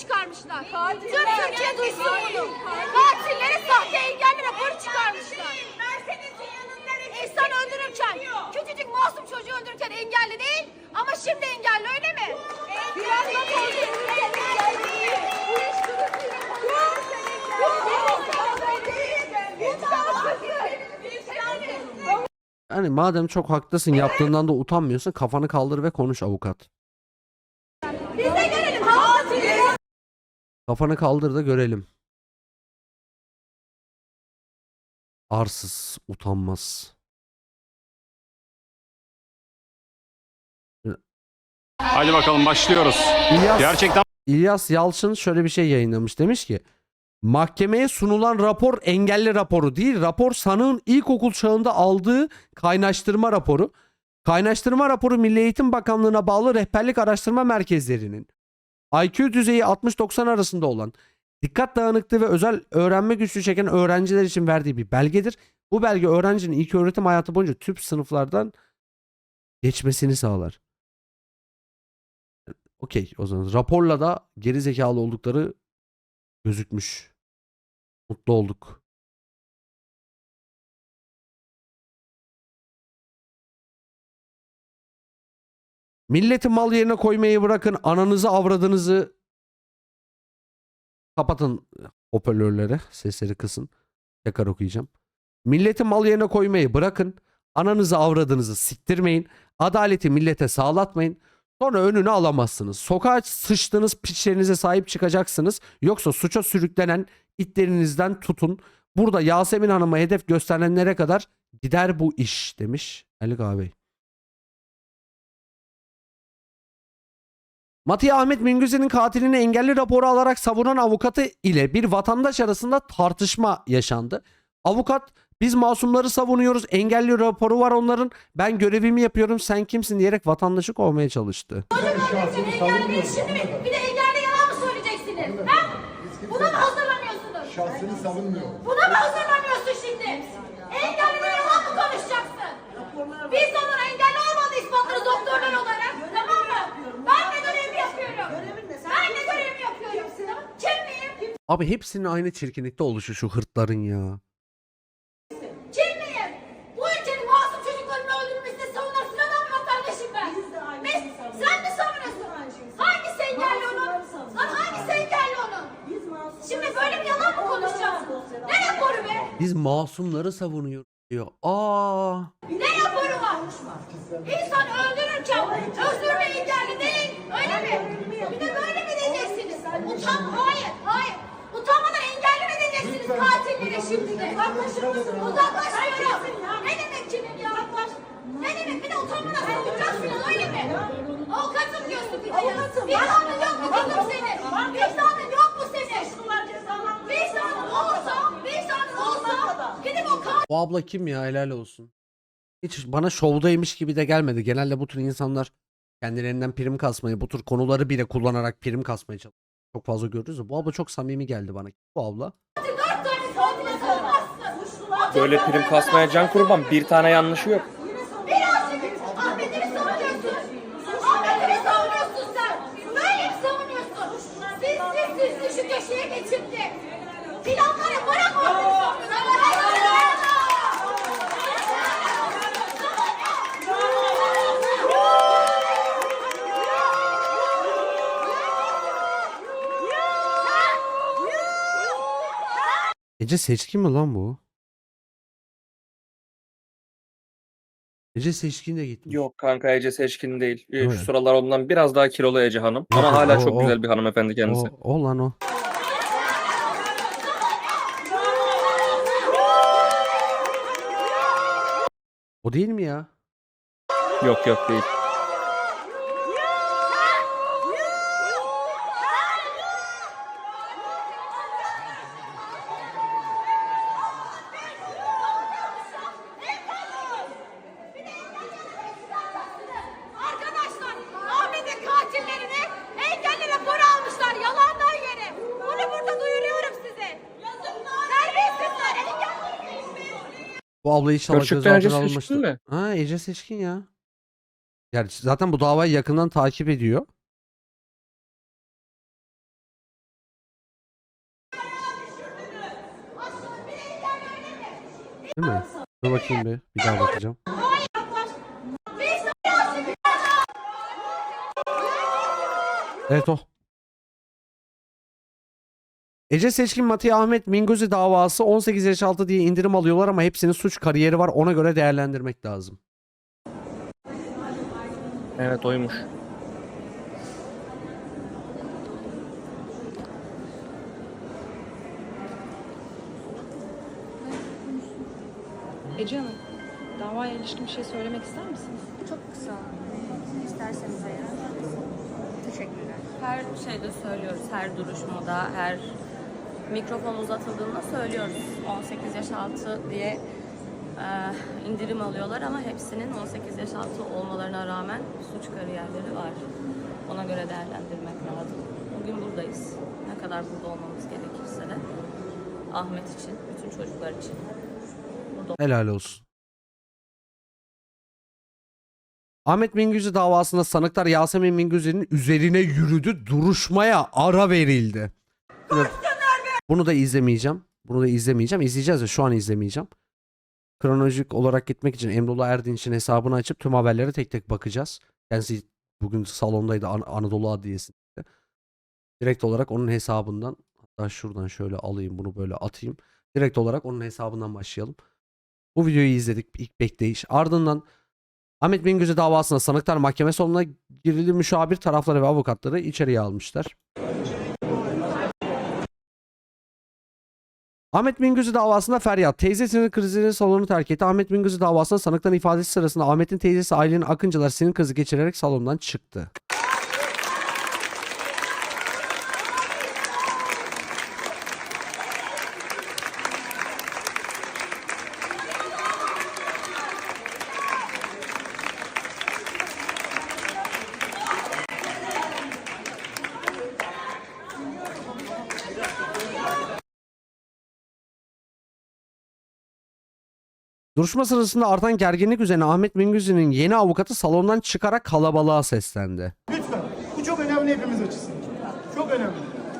çıkarmışlar. Tüm Türkiye duysun. bunu. Katillere sahte engelli raporu çıkarmışlar. İnsan öldürürken, küçücük masum çocuğu öldürürken engelli değil ama şimdi engelli öyle mi? Biraz da Yani madem çok haklısın yaptığından da utanmıyorsun kafanı kaldır ve konuş avukat. Biz de görelim katil. Kafanı kaldır da görelim. Arsız, utanmaz. Hadi bakalım başlıyoruz. İlyas, Gerçekten İlyas Yalçın şöyle bir şey yayınlamış. Demiş ki mahkemeye sunulan rapor engelli raporu değil. Rapor sanığın ilkokul çağında aldığı kaynaştırma raporu. Kaynaştırma raporu Milli Eğitim Bakanlığı'na bağlı rehberlik araştırma merkezlerinin IQ düzeyi 60-90 arasında olan dikkat dağınıklığı ve özel öğrenme güçlüğü çeken öğrenciler için verdiği bir belgedir. Bu belge öğrencinin ilk öğretim hayatı boyunca tüm sınıflardan geçmesini sağlar. Okey o zaman raporla da geri zekalı oldukları gözükmüş. Mutlu olduk. Milleti mal yerine koymayı bırakın. Ananızı avradınızı kapatın hoparlörleri. Sesleri kısın. Tekrar okuyacağım. Milleti mal yerine koymayı bırakın. Ananızı avradınızı siktirmeyin. Adaleti millete sağlatmayın. Sonra önünü alamazsınız. Sokağa sıçtığınız piçlerinize sahip çıkacaksınız. Yoksa suça sürüklenen itlerinizden tutun. Burada Yasemin Hanım'a hedef gösterilenlere kadar gider bu iş demiş Ali Bey. Matiye Ahmet Mingüze'nin katilini engelli raporu alarak savunan avukatı ile bir vatandaş arasında tartışma yaşandı. Avukat biz masumları savunuyoruz engelli raporu var onların ben görevimi yapıyorum sen kimsin diyerek vatandaşı kovmaya çalıştı. Engelli değil şimdi mi? Bir de engelli yalan mı söyleyeceksiniz? Ha? Buna mı hazırlanıyorsunuz? Şahsını savunmuyor. Buna mı hazırlanıyorsun şimdi? Engelli yalan mı konuşacaksın? Biz onun engelli olmadığı ispatları doktorlar olarak. Tamam mı? Ben de görevimi yapıyorum. Ben de görevimi yapıyorum. Kim miyim? Abi hepsinin aynı çirkinlikte oluşu şu hırtların ya. Miyim? Bu ülkenin masum çocuklarının öldürülmesine savunan Sinan vatandaşım ben. Biz, sen mi savunuyorsun? Hangisi engelli onun? Lan hangisi engelli onun? Şimdi böyle bir yalan mı konuşacaksın? Ne raporu be? Biz masumları savunuyoruz diyor. Aa. Ne raporu var? İnsan öldürürken özürle engelli değil. Öyle mi? Bir de böyle mi diyeceksiniz? Utan, engelli katillere şimdi de? Uzaklaşır mısın? Uzaklaşmıyorum. Ne demek kimin ya? Ne demek? Bir de utanmadan savuncaksınız öyle mi? Avukatım diyorsun bir de ya. Vicdanın yok mu kızım senin? Vicdanın yok mu senin? Vicdanın olsa, vicdanın olsa gidip o Bu abla kim ya helal olsun. Hiç bana şovdaymış gibi de gelmedi. Genelde bu tür insanlar kendilerinden prim kasmayı, bu tür konuları bile kullanarak prim kasmaya çalışıyor. Çok fazla görürüz ya. Bu abla çok samimi geldi bana. Bu abla. Dört tane savunma savunmazsın. Böyle prim kasmaya can kurban bir tane yanlışı yok. Birazcık Ahmet'i mi savunuyorsun? Ahmet'i Ece Seçkin de gitmiş. Yok kanka Ece Seçkin değil. Ee, Evet. Şu sıralar ondan biraz daha kilolu Ece Hanım. Ama hala o- çok o- güzel bir hanımefendi kendisi. O, o lan o. O değil mi ya? Yok yok değil. Abla inşallah Görçük'ten Ece Seçkin mi? Ha Ece Seçkin ya. Yani zaten bu davayı yakından takip ediyor. Değil mi? Dur bakayım bir. Bir daha bakacağım. Evet o. Ece Seçkin Matiye Ahmet Minguzi davası 18 yaş altı diye indirim alıyorlar ama hepsinin suç kariyeri var. Ona göre değerlendirmek lazım. Evet oymuş. Ece Hanım, davaya ilişkin bir şey söylemek ister misiniz? Çok kısa isterseniz eğer. Teşekkürler. Her şeyde söylüyoruz, her duruşmada, her mikrofon uzatıldığında söylüyoruz. 18 yaş altı diye e, indirim alıyorlar ama hepsinin 18 yaş altı olmalarına rağmen suç kariyerleri var. Ona göre değerlendirmek lazım. Bugün buradayız. Ne kadar burada olmamız gerekirse de Ahmet için, bütün çocuklar için. Helal olsun. Ahmet Mingüzü davasında sanıklar Yasemin Mingüzü'nün üzerine yürüdü. Duruşmaya ara verildi. Bunu- Bunu da izlemeyeceğim. Bunu da izlemeyeceğim. İzleyeceğiz de şu an izlemeyeceğim. Kronolojik olarak gitmek için Emrullah Erdinç'in hesabını açıp tüm haberlere tek tek bakacağız. Kendisi bugün salondaydı An- Anadolu Adliyesi'nde. Direkt olarak onun hesabından hatta şuradan şöyle alayım bunu böyle atayım. Direkt olarak onun hesabından başlayalım. Bu videoyu izledik ilk bekleyiş. Ardından Ahmet Bingöz'ü davasında sanıklar mahkeme salonuna girildi. Müşavir tarafları ve avukatları içeriye almışlar. Ahmet Bingöz'ü davasında feryat. Teyzesinin krizinin salonu terk etti. Ahmet Bingöz'ü davasında sanıkların ifadesi sırasında Ahmet'in teyzesi Aylin Akıncılar sinir krizi geçirerek salondan çıktı. Duruşma sırasında artan gerginlik üzerine Ahmet Bingöz'ün yeni avukatı salondan çıkarak kalabalığa seslendi. Lütfen. Bu çok önemli hepimiz açısından. Çok önemli.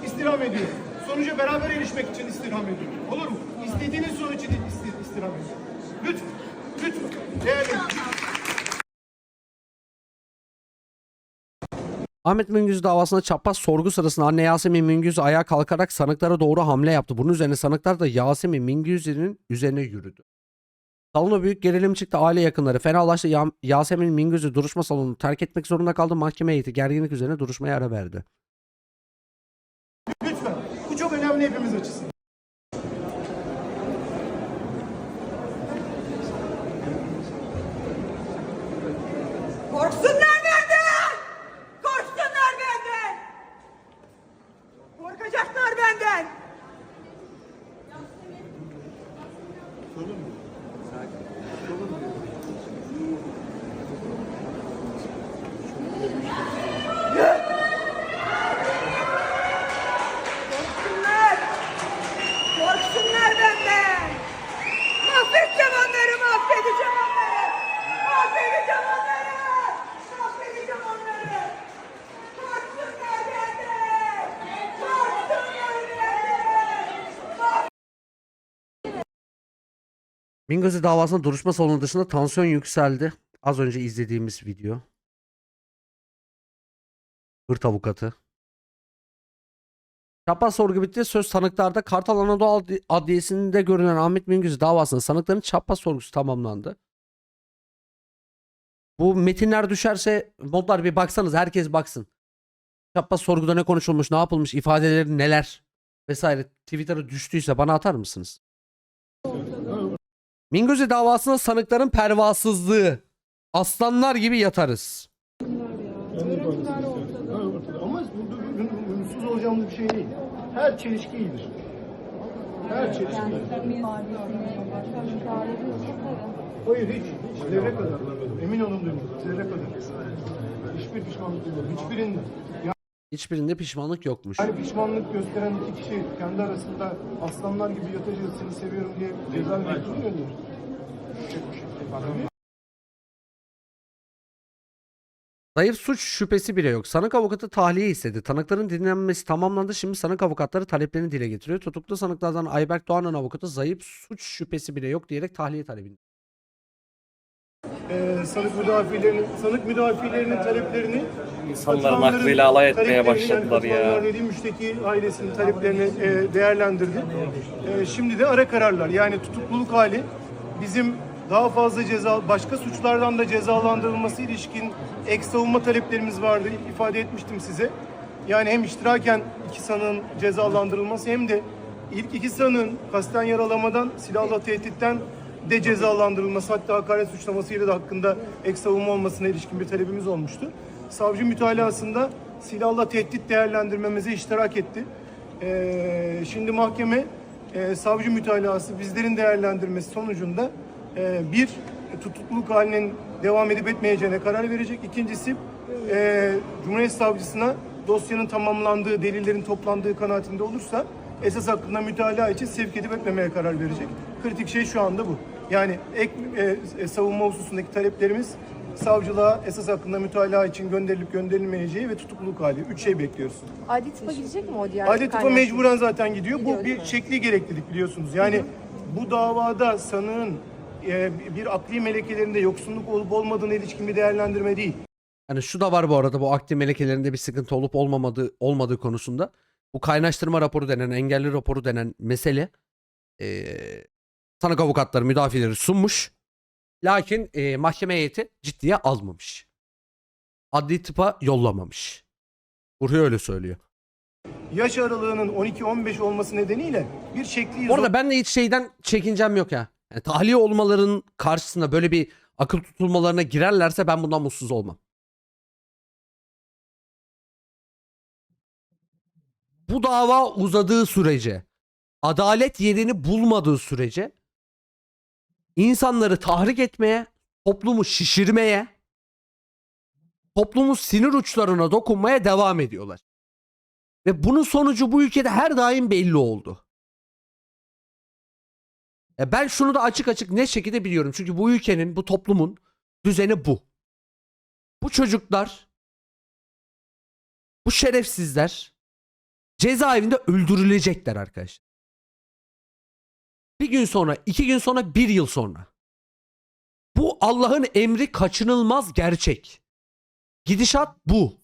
İstirham ediyorum. Sonuca beraber erişmek için istirham ediyorum. Olur mu? İstediğiniz sonuç için isti- istirham ediyorum. Lütfen. Lütfen. Değerli. Ahmet Mingöz davasında çapraz sorgu sırasında anne Yasemin Mingöz ayağa kalkarak sanıklara doğru hamle yaptı. Bunun üzerine sanıklar da Yasemin Mingöz'ün üzerine yürüdü. Salona büyük gerilim çıktı. Aile yakınları fenalaştı. Ya- Yasemin Mingöz'ü duruşma salonunu terk etmek zorunda kaldı. Mahkeme heyeti gerginlik üzerine duruşmaya ara verdi. Lütfen. Bu çok önemli hepimiz açısından. Mingöz'ü davasında duruşma salonu dışında tansiyon yükseldi. Az önce izlediğimiz video. Hırt avukatı. Çapraz sorgu bitti. Söz tanıklarda Kartal Anadolu Adli- Adliyesi'nde görülen Ahmet Mingöz davasında sanıkların çapraz sorgusu tamamlandı. Bu metinler düşerse modlar bir baksanız herkes baksın. Çapraz sorguda ne konuşulmuş, ne yapılmış, ifadeleri neler vesaire Twitter'a düştüyse bana atar mısınız? Mingöze davasında sanıkların pervasızlığı. Aslanlar gibi yatarız. Ama mutsuz olacağımız bir şey değil. Her çelişki iyidir. Her çelişki. Hayır hiç. Hiç zerre kadar. Emin olun duyun. Zerre kadar. Hiçbir pişmanlık duymadım. Hiçbirinde. Hiçbirinde pişmanlık yokmuş. Yani pişmanlık gösteren iki kişi kendi arasında aslanlar gibi yatacağız seni seviyorum diye ceza mektubu mu. Zayıf suç şüphesi bile yok. Sanık avukatı tahliye istedi. Tanıkların dinlenmesi tamamlandı. Şimdi sanık avukatları taleplerini dile getiriyor. Tutuklu sanıklardan Ayberk Doğan'ın avukatı zayıf suç şüphesi bile yok diyerek tahliye talebini. Ee, sanık müdafilerinin, sanık müdafilerinin taleplerini katılanların aklıyla alay etmeye başladılar yani ya. dediğim müşteki ailesinin taleplerini e, değerlendirdi. E, şimdi de ara kararlar yani tutukluluk hali bizim daha fazla ceza, başka suçlardan da cezalandırılması ilişkin ek savunma taleplerimiz vardı. ifade etmiştim size. Yani hem iştiraken iki sanığın cezalandırılması hem de ilk iki sanığın kasten yaralamadan, silahla tehditten de cezalandırılması hatta hakaret suçlamasıyla da hakkında ek savunma olmasına ilişkin bir talebimiz olmuştu. Savcı mütalasında silahla tehdit değerlendirmemize iştirak etti. Ee, şimdi mahkeme e, savcı mütalası bizlerin değerlendirmesi sonucunda e, bir tutukluluk halinin devam edip etmeyeceğine karar verecek. İkincisi e, Cumhuriyet Savcısına dosyanın tamamlandığı, delillerin toplandığı kanaatinde olursa esas hakkında mütalaa için sevk edip etmemeye karar verecek. Kritik şey şu anda bu. Yani ek e, e, savunma hususundaki taleplerimiz savcılığa esas hakkında mütalaa için gönderilip gönderilmeyeceği ve tutukluluk hali. Üç şey bekliyoruz. Adli tıpa gidecek mi o diğer Adli tıpa mecburen zaten gidiyor. Gidiyor, Bu bir şekli gereklilik biliyorsunuz. Yani bu davada sanığın e, bir akli melekelerinde yoksunluk olup olmadığına ilişkin bir değerlendirme değil. Hani şu da var bu arada bu aktif melekelerinde bir sıkıntı olup olmamadığı olmadığı konusunda. Bu kaynaştırma raporu denen, engelli raporu denen mesele eee sanık avukatları, müdafileri sunmuş. Lakin eee, mahkeme heyeti ciddiye almamış. Adli tıpa yollamamış. Buraya öyle söylüyor. Yaş aralığının 12-15 olması nedeniyle bir şekli Bu arada ben de hiç şeyden çekincem yok ya. Yani tahliye olmaların karşısında böyle bir akıl tutulmalarına girerlerse ben bundan mutsuz olmam. Bu dava uzadığı sürece, adalet yerini bulmadığı sürece insanları tahrik etmeye, toplumu şişirmeye, toplumun sinir uçlarına dokunmaya devam ediyorlar. Ve bunun sonucu bu ülkede her daim belli oldu. E ben şunu da açık açık net şekilde biliyorum. Çünkü bu ülkenin, bu toplumun düzeni bu. Bu çocuklar, bu şerefsizler cezaevinde öldürülecekler arkadaşlar. Bir gün sonra, iki gün sonra, bir yıl sonra. Bu Allah'ın emri kaçınılmaz gerçek. Gidişat bu.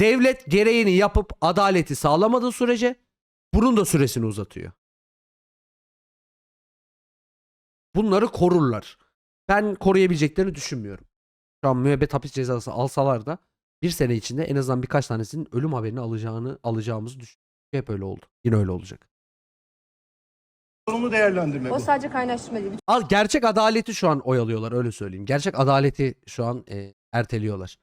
Devlet gereğini yapıp adaleti sağlamadığı sürece bunun da süresini uzatıyor. Bunları korurlar. Ben koruyabileceklerini düşünmüyorum. Şu an müebbet hapis cezası alsalar da bir sene içinde en azından birkaç tanesinin ölüm haberini alacağını alacağımızı düşünüyorum. Hep öyle oldu. Yine öyle olacak. Sorumlu değerlendirme O bu. sadece kaynaştırma değil. Al gerçek adaleti şu an oyalıyorlar öyle söyleyeyim. Gerçek adaleti şu an e, erteliyorlar.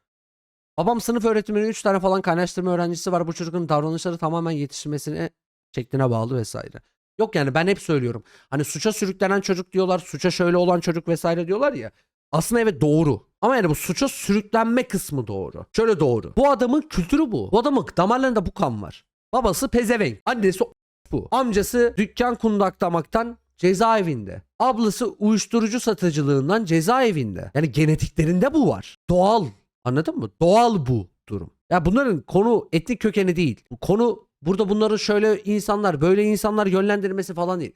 Babam sınıf öğretmeni 3 tane falan kaynaştırma öğrencisi var. Bu çocuğun davranışları tamamen yetiştirmesine şekline bağlı vesaire. Yok yani ben hep söylüyorum. Hani suça sürüklenen çocuk diyorlar. Suça şöyle olan çocuk vesaire diyorlar ya. Aslında evet doğru. Ama yani bu suça sürüklenme kısmı doğru. Şöyle doğru. Bu adamın kültürü bu. Bu adamın damarlarında bu kan var. Babası pezevenk. Annesi bu. Amcası dükkan kundaklamaktan cezaevinde. Ablası uyuşturucu satıcılığından cezaevinde. Yani genetiklerinde bu var. Doğal. Anladın mı? Doğal bu durum. Ya bunların konu etnik kökeni değil. Konu burada bunların şöyle insanlar, böyle insanlar yönlendirmesi falan değil.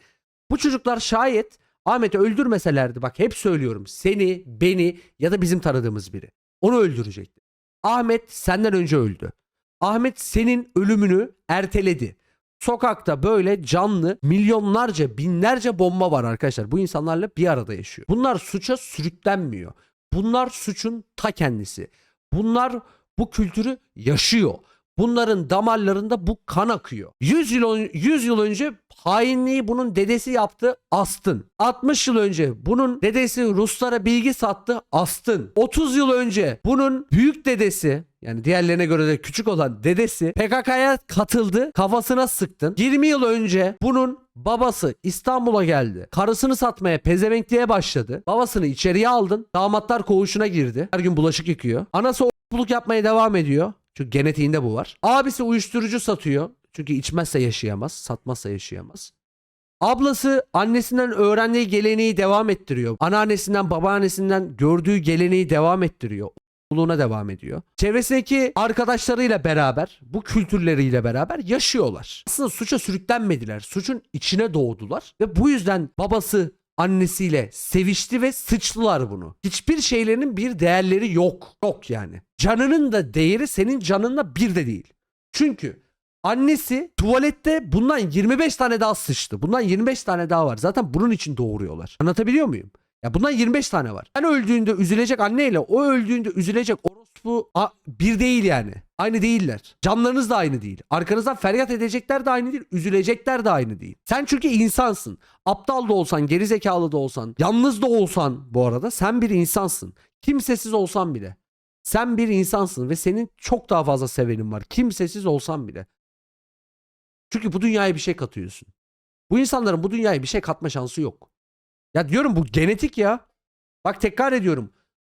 Bu çocuklar şayet Ahmet'i öldürmeselerdi bak hep söylüyorum. Seni, beni ya da bizim tanıdığımız biri. Onu öldürecekti. Ahmet senden önce öldü. Ahmet senin ölümünü erteledi. Sokakta böyle canlı milyonlarca binlerce bomba var arkadaşlar. Bu insanlarla bir arada yaşıyor. Bunlar suça sürüklenmiyor. Bunlar suçun ta kendisi. Bunlar bu kültürü yaşıyor. Bunların damarlarında bu kan akıyor. 100 yıl, ön- 100 yıl önce hainliği bunun dedesi yaptı Astın. 60 yıl önce bunun dedesi Ruslara bilgi sattı Astın. 30 yıl önce bunun büyük dedesi yani diğerlerine göre de küçük olan dedesi PKK'ya katıldı kafasına sıktın. 20 yıl önce bunun babası İstanbul'a geldi. Karısını satmaya pezevenkliğe başladı. Babasını içeriye aldın. Damatlar koğuşuna girdi. Her gün bulaşık yıkıyor. Anası buluk yapmaya devam ediyor. Çünkü genetiğinde bu var. Abisi uyuşturucu satıyor. Çünkü içmezse yaşayamaz, satmazsa yaşayamaz. Ablası annesinden öğrendiği geleneği devam ettiriyor. Anneannesinden, babaannesinden gördüğü geleneği devam ettiriyor. Yolculuğuna devam ediyor. Çevresindeki arkadaşlarıyla beraber, bu kültürleriyle beraber yaşıyorlar. Aslında suça sürüklenmediler. Suçun içine doğdular ve bu yüzden babası annesiyle sevişti ve sıçtılar bunu. Hiçbir şeylerinin bir değerleri yok. Yok yani. Canının da değeri senin canınla bir de değil. Çünkü annesi tuvalette bundan 25 tane daha sıçtı. Bundan 25 tane daha var. Zaten bunun için doğuruyorlar. Anlatabiliyor muyum? Ya bundan 25 tane var. Ben öldüğünde üzülecek anneyle o öldüğünde üzülecek orospu a- bir değil yani. Aynı değiller. Canlarınız da aynı değil. Arkanızdan feryat edecekler de aynı değil. Üzülecekler de aynı değil. Sen çünkü insansın. Aptal da olsan, gerizekalı da olsan, yalnız da olsan bu arada sen bir insansın. Kimsesiz olsan bile. Sen bir insansın ve senin çok daha fazla sevenin var. Kimsesiz olsan bile. Çünkü bu dünyaya bir şey katıyorsun. Bu insanların bu dünyaya bir şey katma şansı yok. Ya diyorum bu genetik ya. Bak tekrar ediyorum.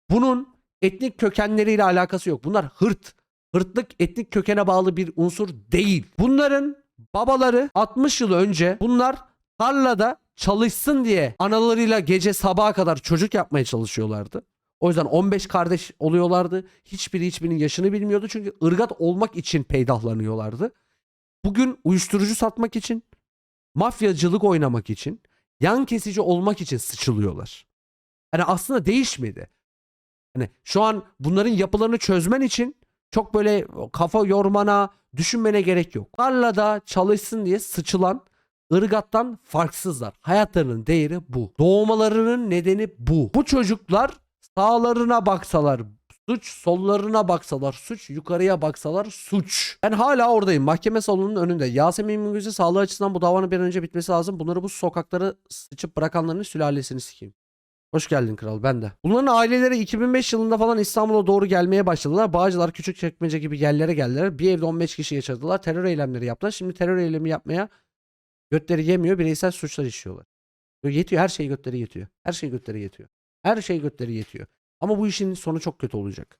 Bunun etnik kökenleriyle alakası yok. Bunlar hırt. Hırtlık etnik kökene bağlı bir unsur değil. Bunların babaları 60 yıl önce bunlar tarlada çalışsın diye analarıyla gece sabaha kadar çocuk yapmaya çalışıyorlardı. O yüzden 15 kardeş oluyorlardı. Hiçbiri hiçbirinin yaşını bilmiyordu. Çünkü ırgat olmak için peydahlanıyorlardı. Bugün uyuşturucu satmak için, mafyacılık oynamak için, yan kesici olmak için sıçılıyorlar. Hani aslında değişmedi. Hani şu an bunların yapılarını çözmen için çok böyle kafa yormana, düşünmene gerek yok. Tarlada çalışsın diye sıçılan ırgattan farksızlar. Hayatlarının değeri bu. Doğmalarının nedeni bu. Bu çocuklar sağlarına baksalar suç, sollarına baksalar suç, yukarıya baksalar suç. Ben hala oradayım. Mahkeme salonunun önünde. Yasemin Mingöz'ü sağlığı açısından bu davanın bir an önce bitmesi lazım. Bunları bu sokakları sıçıp bırakanların sülalesini sikeyim. Hoş geldin kral ben de. Bunların aileleri 2005 yılında falan İstanbul'a doğru gelmeye başladılar. Bağcılar Küçükçekmece gibi yerlere geldiler. Bir evde 15 kişi yaşadılar. Terör eylemleri yaptılar. Şimdi terör eylemi yapmaya götleri yemiyor. Bireysel suçlar işliyorlar. Yetiyor. Her şey götleri yetiyor. Her şey götleri yetiyor. Her şey götleri yetiyor. Ama bu işin sonu çok kötü olacak.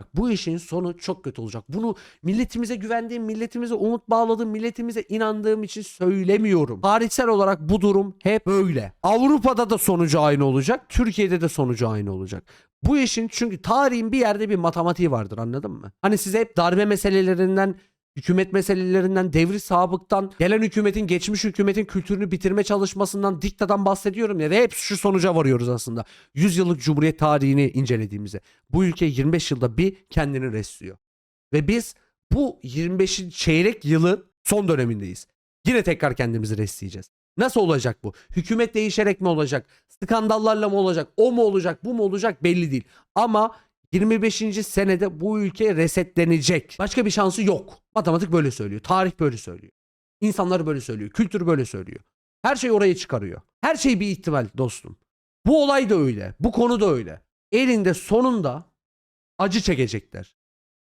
Bak, bu işin sonu çok kötü olacak. Bunu milletimize güvendiğim, milletimize umut bağladığım, milletimize inandığım için söylemiyorum. Tarihsel olarak bu durum hep böyle. Avrupa'da da sonucu aynı olacak. Türkiye'de de sonucu aynı olacak. Bu işin çünkü tarihin bir yerde bir matematiği vardır anladın mı? Hani size hep darbe meselelerinden hükümet meselelerinden, devri sabıktan, gelen hükümetin, geçmiş hükümetin kültürünü bitirme çalışmasından, diktadan bahsediyorum ya ve hep şu sonuca varıyoruz aslında. 100 yıllık cumhuriyet tarihini incelediğimizde. Bu ülke 25 yılda bir kendini restliyor. Ve biz bu 25. çeyrek yılın son dönemindeyiz. Yine tekrar kendimizi restleyeceğiz. Nasıl olacak bu? Hükümet değişerek mi olacak? Skandallarla mı olacak? O mu olacak? Bu mu olacak? Belli değil. Ama 25. senede bu ülke resetlenecek. Başka bir şansı yok. Matematik böyle söylüyor. Tarih böyle söylüyor. İnsanlar böyle söylüyor. Kültür böyle söylüyor. Her şey oraya çıkarıyor. Her şey bir ihtimal dostum. Bu olay da öyle. Bu konu da öyle. Elinde sonunda acı çekecekler.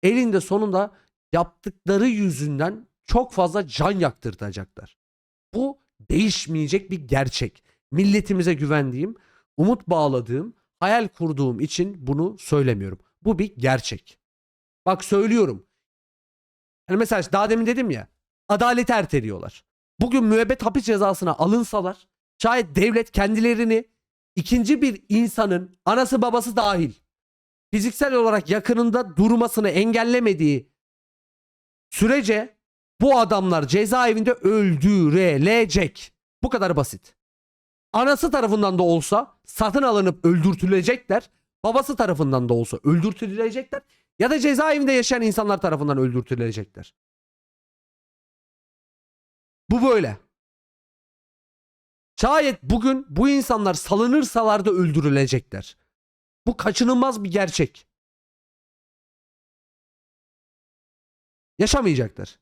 Elinde sonunda yaptıkları yüzünden çok fazla can yaktırtacaklar. Bu değişmeyecek bir gerçek. Milletimize güvendiğim, umut bağladığım, hayal kurduğum için bunu söylemiyorum. Bu bir gerçek. Bak söylüyorum. Hani mesela daha demin dedim ya. Adaleti erteliyorlar. Bugün müebbet hapis cezasına alınsalar şayet devlet kendilerini ikinci bir insanın anası babası dahil fiziksel olarak yakınında durmasını engellemediği sürece bu adamlar cezaevinde öldürülecek. Bu kadar basit. Anası tarafından da olsa satın alınıp öldürtülecekler. Babası tarafından da olsa öldürtülecekler. Ya da cezaevinde yaşayan insanlar tarafından öldürtülecekler. Bu böyle. Şayet bugün bu insanlar salınırsalar da öldürülecekler. Bu kaçınılmaz bir gerçek. Yaşamayacaklar.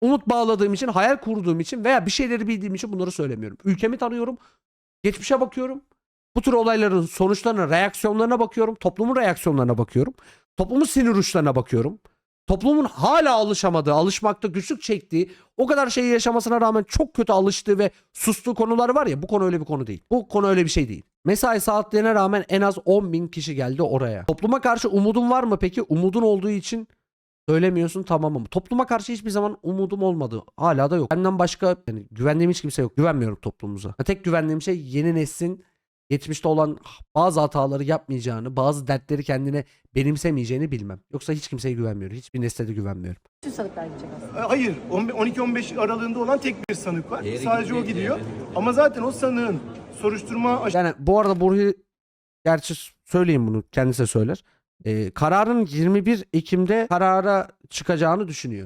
Umut bağladığım için, hayal kurduğum için veya bir şeyleri bildiğim için bunları söylemiyorum. Ülkemi tanıyorum. Geçmişe bakıyorum. Bu tür olayların sonuçlarına, reaksiyonlarına bakıyorum. Toplumun reaksiyonlarına bakıyorum. Toplumun sinir uçlarına bakıyorum. Toplumun hala alışamadığı, alışmakta güçlük çektiği, o kadar şeyi yaşamasına rağmen çok kötü alıştığı ve sustuğu konular var ya bu konu öyle bir konu değil. Bu konu öyle bir şey değil. Mesai saatlerine rağmen en az 10 bin kişi geldi oraya. Topluma karşı umudun var mı peki? Umudun olduğu için söylemiyorsun tamam ama topluma karşı hiçbir zaman umudum olmadı. Hala da yok. Benden başka yani güvendiğim hiç kimse yok. Güvenmiyorum toplumumuza. Tek güvendiğim şey yeni neslin geçmişte olan bazı hataları yapmayacağını, bazı dertleri kendine benimsemeyeceğini bilmem. Yoksa hiç kimseye güvenmiyorum. Hiçbir nesle de güvenmiyorum. Bütün sanıklar gidecek aslında. E, Hayır, 12-15 aralığında olan tek bir sanık var. Sadece o gidiyor. Ama zaten o sanığın soruşturma Yani bu arada Burhi gerçi söyleyeyim bunu kendisi de söyler. Ee, kararın 21 Ekim'de karara çıkacağını düşünüyor.